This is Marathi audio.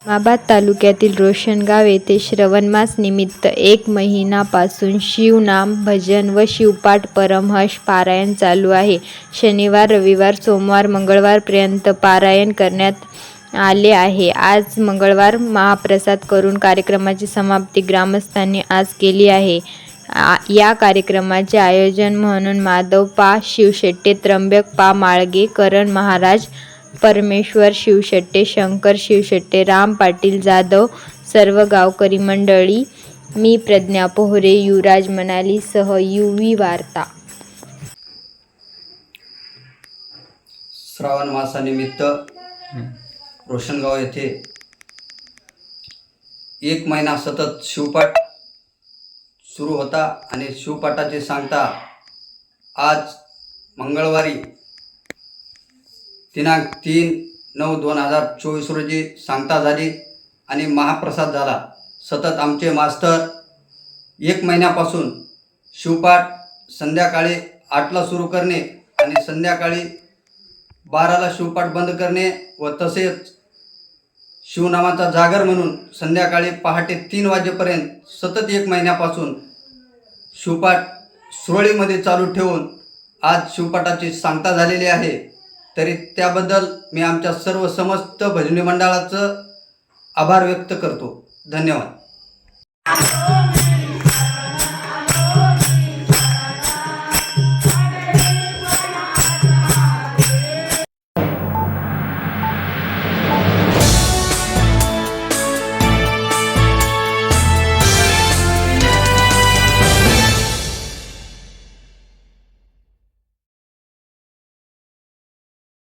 उस्मानाबाद तालुक्यातील रोशनगाव येथे श्रवणमास निमित्त एक महिनापासून शिवनाम भजन व शिवपाठ परमहंस पारायण चालू आहे. शनिवार रविवार सोमवार मंगळवारपर्यंत पारायण करण्यात आले आहे. आज मंगळवार महाप्रसाद करून कार्यक्रमाची समाप्ती ग्रामस्थांनी आज केली आहे. आ- या कार्यक्रमाचे आयोजन म्हणून माधव पा शिवशेट्टे त्र्यंबक पा माळगे करण महाराज परमेश्वर शिवशेट्टे शंकर शिवशेट्टे राम पाटील जाधव सर्व गावकरी मंडळी मी प्रज्ञा पोहरे युवराज मनाली सह युवी वार्ता. श्रावण मासानिमित्त रोशनगाव येथे एक महिना सतत शिवपाठ सुरू होता आणि शिवपाठाचे सांगता आज मंगळवारी दिनांक तीन नऊ दोन हजार चोवीस रोजी सांगता झाली आणि महाप्रसाद झाला. सतत आमचे मास्तर एक महिन्यापासून शिवपाठ संध्याकाळी आठला सुरू करणे आणि संध्याकाळी बाराला शिवपाठ बंद करणे व तसेच शिवनामाचा जागर म्हणून संध्याकाळी पहाटे तीन वाजेपर्यंत सतत एक महिन्यापासून शिवपाठ सुरळीमध्ये चालू ठेवून आज शिवपाठाची सांगता झालेली आहे. तरी त्याबद्दल मी आमच्या सर्व समस्त भजनी मंडळाचं आभार व्यक्त करतो. धन्यवाद.